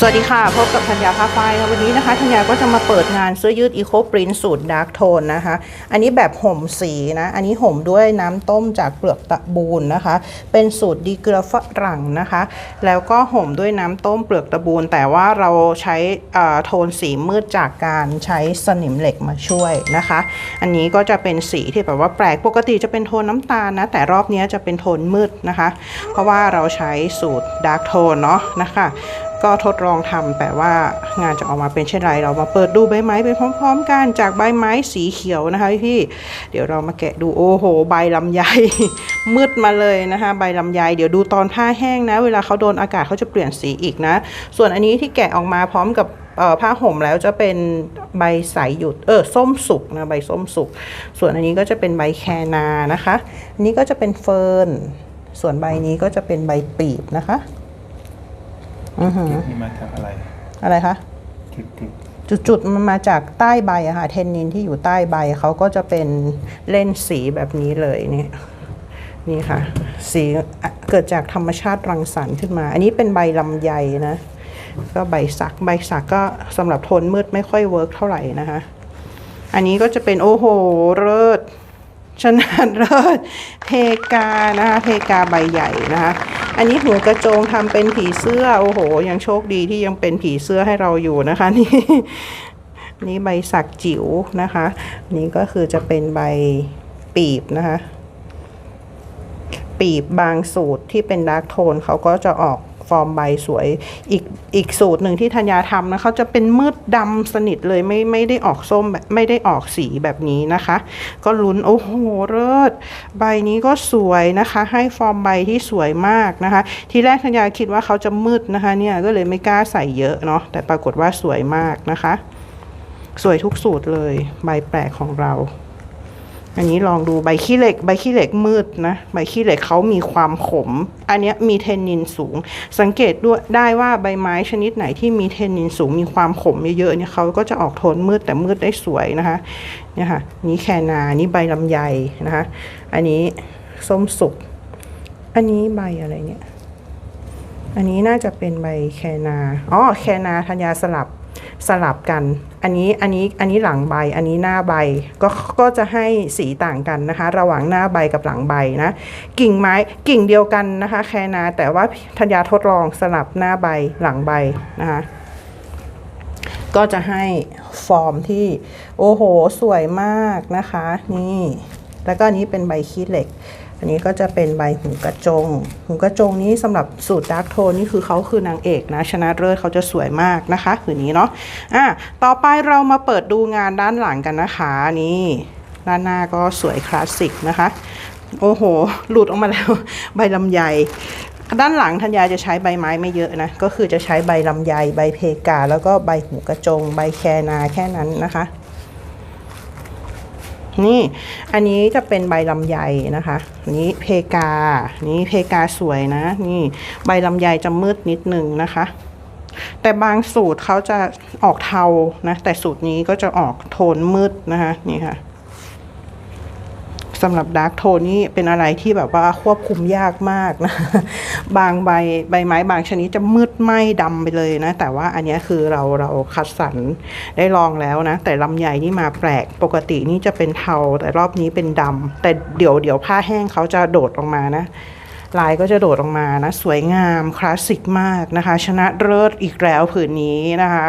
สวัสดีค่ะ พบกับธัญญาภาไฟค่ะวันนี้นะคะธัญญาก็จะมาเปิดงานเสื้อยืด Eco Print สูตร Dark Tone นะคะ อันนี้แบบห่มสีนะ อันนี้ห่มด้วยน้ำต้มจากเปลือกตะบูนนะคะ เป็นสูตรดีเกลือฝรั่งนะคะ แล้วก็ห่มด้วยน้ำต้มเปลือกตะบูนแต่ว่าเราใช้โทนสีมืดจากการใช้สนิมเหล็กมาช่วยนะคะ อันนี้ก็จะเป็นสีที่แบบว่าแปลกปกติจะเป็นโทนน้ำตาลนะแต่รอบนี้จะเป็นโทนมืดนะคะ เพราะว่าเราใช้สูตร Dark Tone เนาะนะคะ ก็ทดลองทำแต่ว่างานจะออกมาเป็นเช่นไร เรามาเปิดดูใบไม้ไปพร้อม ๆ กันจากใบไม้สีเขียวนะคะพี่เดี๋ยวเรามาแกะดูโอ้โห ใบลำไยมืดมาเลยนะคะใบลำไยเดี๋ยวดูตอนผ้าแห้งนะ เวลาเขาโดนอากาศเขาจะเปลี่ยนสีอีกนะ ส่วนอันนี้ที่แกะออกมาพร้อมกับผ้าห่มแล้วจะเป็นใบสายหยุดเออส้มสุกนะใบส้มสุก ส่วนอันนี้ก็จะเป็นใบแคนานะคะ อันนี้ก็จะเป็นเฟิร์นส่วนใบนี้ก็จะเป็นใบปีบนะคะ อือหือ นี่มาจากอะไรอะไรคะ จุดจุดจุดๆมันมาจากใต้ใบอะค่ะเทนนินที่อยู่ใต้ใบเขาก็จะเป็นเล่นสีแบบนี้เลยเนี่ยนี่ค่ะ สีอะเกิดจากธรรมชาติรังสรรค์ขึ้นมา อันนี้เป็นใบลำไยนะ ก็ใบสักใบสักก็สำหรับโทนมืดไม่ค่อยเวิร์กเท่าไหร่นะคะ อันนี้ก็จะเป็นโอ้โหเลิศ ชนะเลิศเพกานะคะเพกาใบใหญ่นะคะอันนี้หัวกระโจงทำเป็นผีเสื้อโอ้โห ยังโชคดีที่ยังเป็นผีเสื้อให้เราอยู่นะคะนี่นี่ใบสักจิ๋วนะคะ นี่ก็คือจะเป็นใบปีบนะคะ ปีบบางสูตรที่เป็นดาร์กโทนเขาก็จะออกฟอร์มใบสวยอีก อีกสูตรหนึ่งที่ธัญญาทำนะเขาจะเป็นมืดดำสนิทเลยไม่ไม่ได้ออกส้มแบบไม่ได้ออกสีแบบนี้นะคะ ก็ลุ้นโอ้โหเลิศใบนี้ก็สวยนะคะ ให้ฟอร์มใบที่สวยมากนะคะ ทีแรกธัญญาคิดว่าเขาจะมืดนะคะเนี่ยก็เลยไม่กล้าใส่เยอะเนาะแต่ปรากฏว่าสวยมากนะคะ สวยทุกสูตรเลยใบแปลกของเรา อันนี้ลองดูใบขี้เหล็ก ใบขี้เหล็กมืดนะ ใบขี้เหล็กเขามีความขม อันนี้มีเทนนินสูง สังเกตด้วยได้ว่าใบไม้ชนิดไหนที่มีเทนนินสูงมีความขมเยอะๆเนี่ยเขาก็จะออกโทนมืดแต่มืดได้สวยนะคะเนี่ยค่ะนี่แคนานี่ใบลำไยนะคะ อันนี้ส้มสุก อันนี้ใบอะไรเนี่ย อันนี้น่าจะเป็นใบแคนาอ๋อแคนาธัญญาสลับ สลับกัน อันนี้อันนี้อันนี้หลังใบ อันนี้หน้าใบ ก็ก็จะให้สีต่างกันนะคะ ระหว่างหน้าใบกับหลังใบนะ กิ่งไม้กิ่งเดียวกันนะคะ แคนา แต่ว่าธัญญาทดลองสลับหน้าใบหลังใบนะคะก็จะให้ฟอร์มที่โอ้โห สวยมากนะคะ นี่ แล้วก็อันนี้เป็นใบขี้เหล็ก อันนี้ก็จะเป็นใบหูกระจง หูกระจงนี้สำหรับสูตรดาร์กโทนนี่คือเขาคือนางเอกนะ ชนะเลิศเขาจะสวยมากนะคะผืนนี้เนาะอะต่อไปเรามาเปิดดูงานด้านหลังกันนะคะนี่ด้านหน้าก็สวยคลาสสิกนะคะ โอ้โห หลุดออกมาแล้วใบลำไยด้านหลังธัญญาจะใช้ใบไม้ไม่เยอะนะ ก็คือจะใช้ใบลำไย ใบเพกา แล้วก็ใบหูกระจง ใบแคนาแค่นั้นนะคะ นี่อันนี้จะเป็นใบลำไยนะคะนี้เพกา นี่เพกาสวยนะ นี่ใบลำไยจะมืดนิดนึงนะคะ แต่บางสูตรเขาจะออกเทานะ แต่สูตรนี้ก็จะออกโทนมืดนะคะ นี่ค่ะำหรับดาร์กโทนนี่เป็นอะไรที่แบบว่าควบคุมยากมากนะ บางใบใบไม้บางชนิดจะมืดไหม้ดำไปเลยนะ แต่ว่าอันนี้คือเราเราคัดสรรได้ลองแล้วนะ แต่ลำไยนี่มาแปลกปกตินี่จะเป็นเทาแต่รอบนี้เป็นดำแต่เดี๋ยวเดี๋ยวผ้าแห้งเขาจะโดดออกมานะลายก็จะโดดออกมานะ สวยงามคลาสสิกมากนะคะ ชนะเลิศอีกแล้วผืนนี้นะคะ